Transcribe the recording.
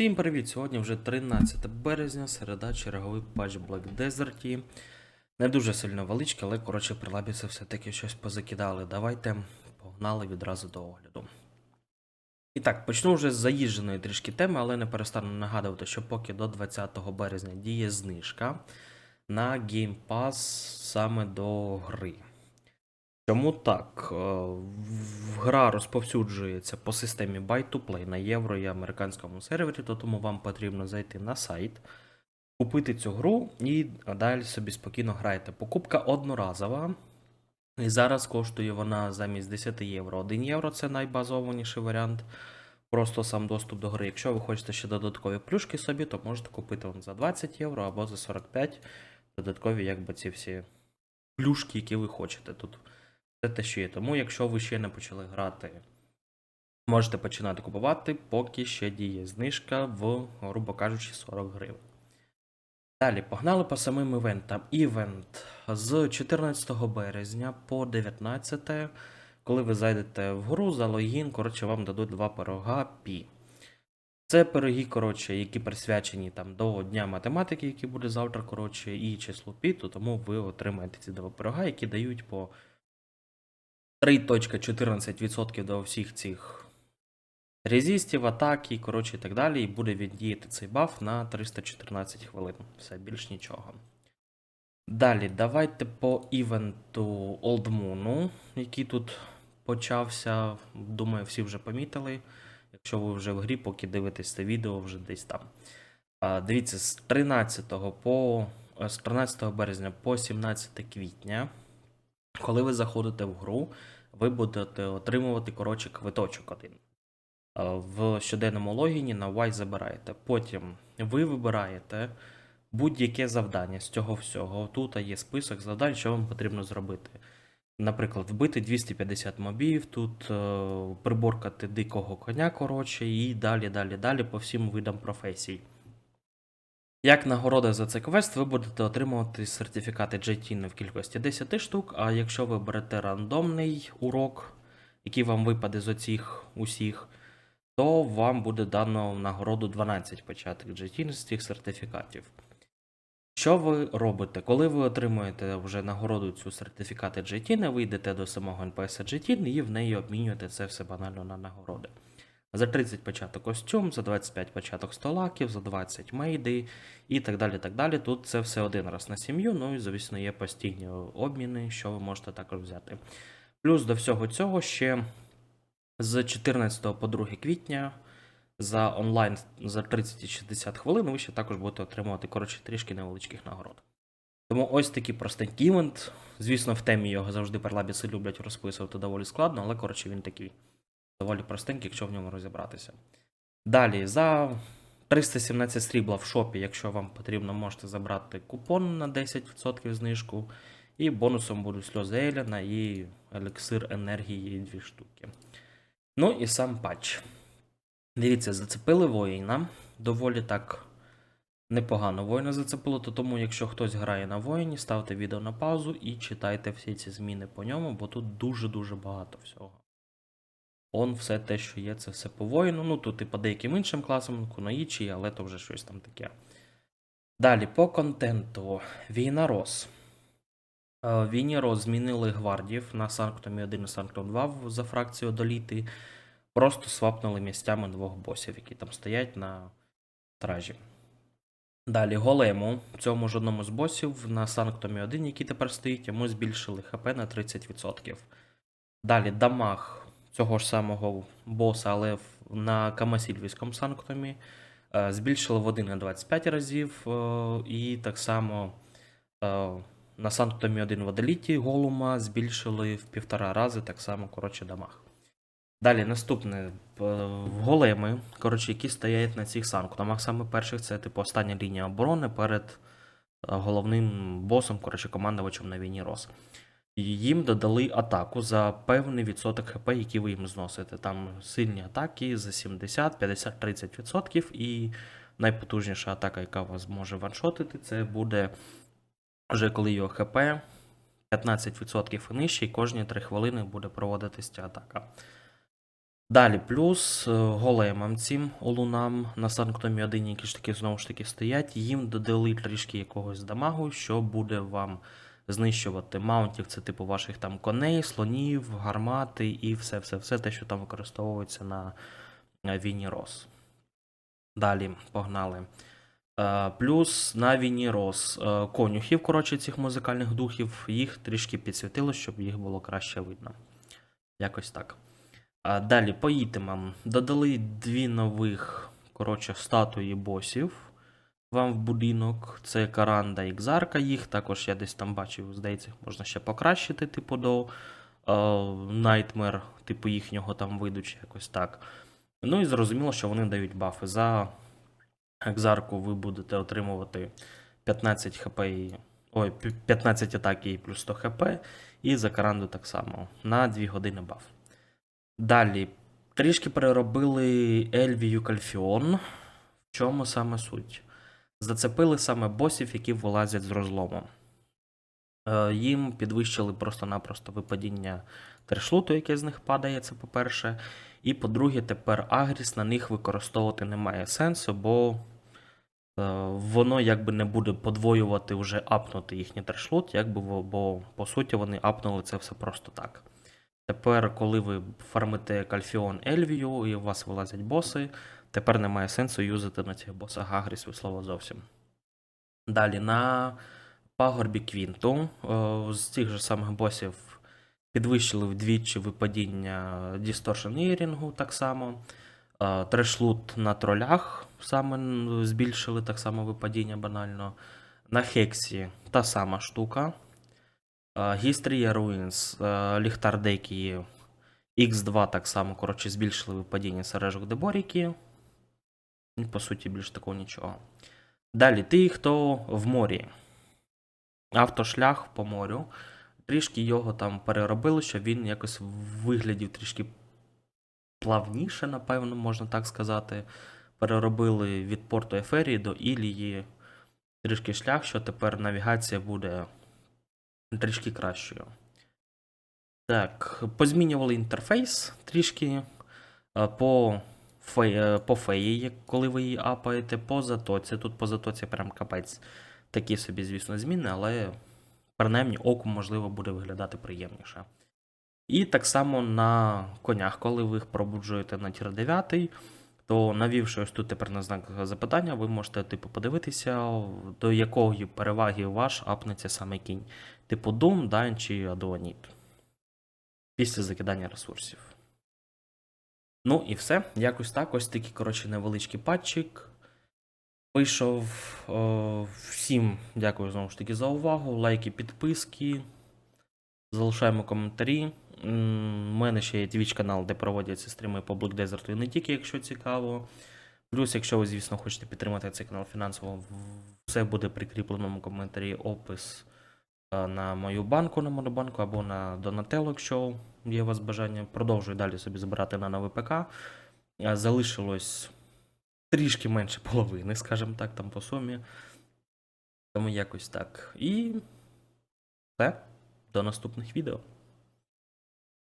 Всім привіт! Сьогодні вже 13 березня, середа, черговий патч Black Desert. Не дуже сильно величка, але коротше прилабіться все-таки щось позакидали. Давайте погнали відразу до огляду. І так, почну вже з заїждженої трішки теми, але не перестану нагадувати, що поки до 20 березня діє знижка на Game Pass саме до гри. Чому так? Е, Гра розповсюджується по системі Buy to Play на євро і американському сервері, то тому вам потрібно зайти на сайт, купити цю гру і далі собі спокійно граєте. Покупка одноразова. І зараз коштує вона замість 10 євро. 1 євро це найбазованіший варіант. Просто сам доступ до гри. Якщо ви хочете ще додаткові плюшки собі, то можете купити вон за 20 євро або за 45 додаткові, якби ці всі плюшки, які ви хочете тут. Це те, що є. Тому, якщо ви ще не почали грати, можете починати купувати, поки ще діє знижка в, грубо кажучи, 40 гривень. Далі, погнали по самим івентам. Івент з 14 березня по 19, коли ви зайдете в гру за логін, коротше, вам дадуть два пирога пі. Це пироги, коротше, які присвячені там до Дня математики, який буде завтра, коротше, і числу пі, то тому ви отримаєте ці два пирога, які дають по 3.14% до всіх цих резистів, атак і коротше і так далі, і буде віддіяти цей баф на 314 хвилин. Все, більш нічого. Далі, давайте по івенту Old Moon, який тут почався. Думаю, всі вже помітили. Якщо ви вже в грі, поки дивитесь це відео, вже десь там. Дивіться, з 13 по з 13 березня по 17 квітня, коли ви заходите в гру, ви будете отримувати коротше квиточок один. В щоденному логіні на Y забираєте. Потім ви вибираєте будь-яке завдання з цього всього. Тут є список завдань, що вам потрібно зробити. Наприклад, вбити 250 мобів, тут е, приборкати дикого коня, коротше, і далі, далі, далі по всім видам професій. Як нагорода за цей квест, ви будете отримувати сертифікати JT в кількості 10 штук, а якщо ви берете рандомний урок, який вам випаде з оцих усіх, то вам буде дано нагороду 12 початок JT з цих сертифікатів. Що ви робите? Коли ви отримуєте вже нагороду цю сертифікати JT, ви йдете до самого NPS JT і в неї обмінюєте це все банально на нагороди. За 30 початок костюм, за 25 початок столаків, за 20 мейди і так далі. так далі. Тут це все один раз на сім'ю, ну і, звісно, є постійні обміни, що ви можете також взяти. Плюс до всього цього ще з 14 по 2 квітня за онлайн за 30 і 60 хвилин ви ще також будете отримувати коротше трішки невеличких нагород. Тому ось такий простенький івент. Звісно, в темі його завжди перлабіси люблять розписувати доволі складно, але коротше він такий доволі простенький, якщо в ньому розібратися. Далі, за 317 срібла в шопі, якщо вам потрібно, можете забрати купон на 10% знижку. І бонусом будуть сльози Еліна і еліксир енергії дві штуки. Ну і сам патч. Дивіться, зацепили воїна. Доволі так непогано воїна зацепило, то тому, якщо хтось грає на воїні, ставте відео на паузу і читайте всі ці зміни по ньому, бо тут дуже-дуже багато всього. Он все те, що є, це все по воїну. Ну, тут і по деяким іншим класам, Кунаїчі, але то вже щось там таке. Далі, по контенту. Війна Рос. Е, Війні Рос змінили гвардів на Санктомі 1 і Санктом 2 за фракцію доліти. Просто свапнули місцями двох босів, які там стоять на стражі. Далі голему, цьому ж одному з босів на Санктомі 1, який тепер стоїть, йому збільшили ХП на 30%. Далі дамаг цього ж самого боса, але на Камасільвійському Санктомі е, збільшили в 1 на 25 разів. е, І так само е, на Санктомі 1 в голума збільшили в півтора рази, так само, коротше, дамаг. Далі наступне големи, коротше, які стоять на цих санктумах. Саме перших це типу остання лінія оборони перед головним босом, коротше, командувачем на війні Рос. Їм додали атаку за певний відсоток ХП, який ви їм зносите. Там сильні атаки за 70, 50, 30%. І найпотужніша атака, яка вас може ваншотити, це буде вже коли його ХП 15% і нижче, і кожні 3 хвилини буде проводитися ця атака. Далі, плюс е, големам цим олунам на Санктомі 1, які ж таки знову ж таки стоять, їм додали трішки якогось дамагу, що буде вам знищувати маунтів, це типу ваших там коней, слонів, гармати і все-все-все те, що там використовується на е, війні Рос. Далі, погнали. Е, Плюс на війні Рос е, конюхів, коротше, цих музикальних духів, їх трішки підсвітило, щоб їх було краще видно. Якось так. Далі по ітемам. Додали дві нових коротше, статуї босів вам в будинок. Це Каранда і Кзарка їх. Також я десь там бачив, здається, їх можна ще покращити, типу, до Nightmare, типу їхнього там виду, чи якось так. Ну і зрозуміло, що вони дають бафи. За Екзарку ви будете отримувати 15 хп і. Ой, 15 атаки і плюс 100 хп. І за Каранду так само. На 2 години баф. Далі. Трішки переробили Ельвію Кальфіон. В чому саме суть? Зацепили саме босів, які вилазять з розлому. Е, Їм підвищили просто-напросто випадіння трешлуту, яке з них падає, це по-перше. І по-друге, тепер Агріс на них використовувати немає сенсу, бо е, воно якби не буде подвоювати вже апнути їхній трешлут, якби, бо по суті вони апнули це все просто так. Тепер, коли ви фармите Кальфіон Ельвію і у вас вилазять боси, тепер немає сенсу юзати на цих босах Агріс від слова зовсім. Далі на пагорбі Квінту е, з цих же самих босів підвищили вдвічі випадіння Distortion Earring так само. Е, Трешлут на тролях саме збільшили так само випадіння банально. На Хексі та сама штука. Е, Ruins, е, Ліхтар Декі X2 так само, коротше, збільшили випадіння сережок Деборіки. По суті, більш такого нічого. Далі, ті, хто в морі. Автошлях по морю. Трішки його там переробили, щоб він якось виглядів трішки плавніше, напевно, можна так сказати. Переробили від порту Еферії до Ілії трішки шлях, що тепер навігація буде трішки кращою. Так, позмінювали інтерфейс трішки по, фе, е, по феї, коли ви її апаєте, по затоці. Тут по затоці прям капець. Такі собі, звісно, зміни, але принаймні оку, можливо, буде виглядати приємніше. І так само на конях, коли ви їх пробуджуєте на тір 9, то навівши ось тут тепер на знак запитання, ви можете типу подивитися, до якої переваги ваш апнеться саме кінь. Типу Doom, Дайн чи Адуаніт. Після закидання ресурсів. Ну і все. Якось так. Ось такий, коротше, невеличкий патчик. Вийшов. О, всім дякую знову ж таки за увагу. Лайки, підписки. Залишаємо коментарі. У мене ще є Twitch канал, де проводяться стріми по Black Desert і не тільки, якщо цікаво. Плюс, якщо ви, звісно, хочете підтримати цей канал фінансово, все буде прикріплено в коментарі опис е, на мою банку на Монобанку або на Donatello, якщо є у вас бажання. Продовжую далі собі збирати на новий ПК. Е, Залишилось трішки менше половини, скажімо так, там по сумі. Тому якось так. І все. До наступних відео.